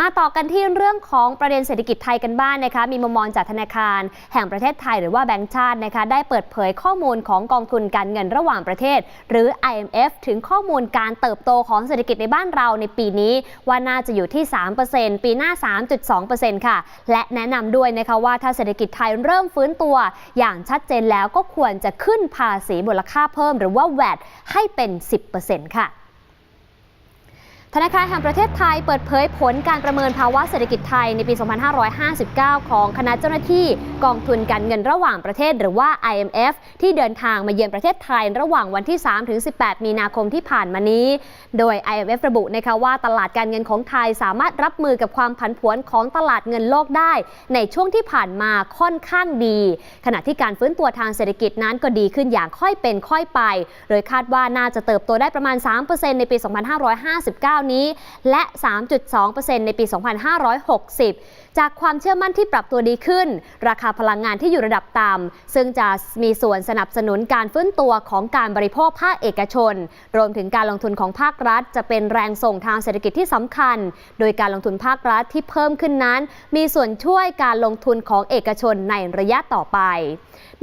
มาต่อกันที่เรื่องของประเด็นเศรษฐกิจไทยกันบ้างนนะคะ มีมุมมองจากธนาคาร แห่งประเทศไทยหรือว่าแบงก์ชาตินะคะ ได้เปิดเผยข้อมูลของกองทุนการเงินระหว่างประเทศ หรือ IMF ถึงข้อมูลการเติบโตของเศรษฐกิจในบ้านเราในปีนี้ ว่าน่าจะอยู่ที่ 3%ปีหน้า 3.2%ค่ะ และแนะนำด้วยนะคะว่าถ้าเศรษฐกิจไทยเริ่มฟื้นตัว อย่างชัดเจนแล้วก็ควรจะขึ้นภาษีมูลค่าเพิ่ม หรือว่า VAT ให้เป็น 10%ค่ะ ธนาคารแห่งประเทศไทยเปิดเผยผลการประเมินภาวะเศรษฐกิจไทยในปี 2559 ของคณะเจ้าหน้าที่กองทุนการเงินระหว่างประเทศหรือว่า IMF ที่เดินทางมาเยือนประเทศไทยระหว่างวันที่ 3-18 มีนาคมที่ผ่านมานี้ โดย IMF ระบุนะคะว่าตลาดการเงินของไทยสามารถรับมือกับความผันผวนของตลาดเงินโลกได้ ในช่วงที่ผ่านมาค่อนข้างดี ขณะที่การฟื้นตัวทางเศรษฐกิจนั้นก็ดีขึ้นอย่างค่อยเป็นค่อยไป โดยคาดว่าน่าจะเติบโตได้ประมาณ 3%ในปี 2559นี้ และ 3.2%ในปี 2560 จากความเชื่อมั่นที่ปรับตัวดีขึ้น ราคาพลังงานที่อยู่ระดับต่ำซึ่งจะมีส่วนสนับสนุนการฟื้นตัวของการบริโภคภาคเอกชน รวมถึงการลงทุนของภาครัฐ จะเป็นแรงส่งทางเศรษฐกิจที่สำคัญ โดยการลงทุนภาครัฐที่เพิ่มขึ้นนั้น มีส่วนช่วยการลงทุนของเอกชนในระยะต่อไป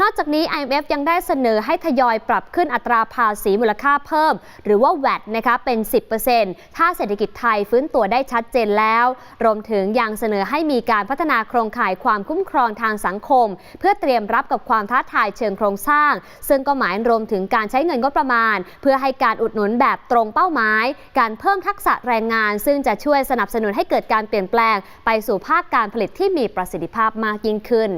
นอกจากนี้ IMF ยังได้เสนอให้ทยอยปรับขึ้นอัตราภาษีมูลค่าเพิ่ม หรือว่า VAT นะคะเป็น 10%ถ้าเศรษฐกิจไทยฟื้นตัวได้ชัดเจนแล้ว รวมถึงยังเสนอให้มีการพัฒนาโครงข่ายความคุ้มครองทางสังคม เพื่อเตรียมรับกับความท้าทายเชิงโครงสร้าง ซึ่งก็หมายรวมถึงการใช้เงินงบประมาณ เพื่อให้การอุดหนุนแบบตรงเป้าหมาย การเพิ่มทักษะแรงงาน ซึ่งจะช่วยสนับสนุนให้เกิดการเปลี่ยนแปลง ไปสู่ภาคการผลิตที่มีประสิทธิภาพมากยิ่งขึ้น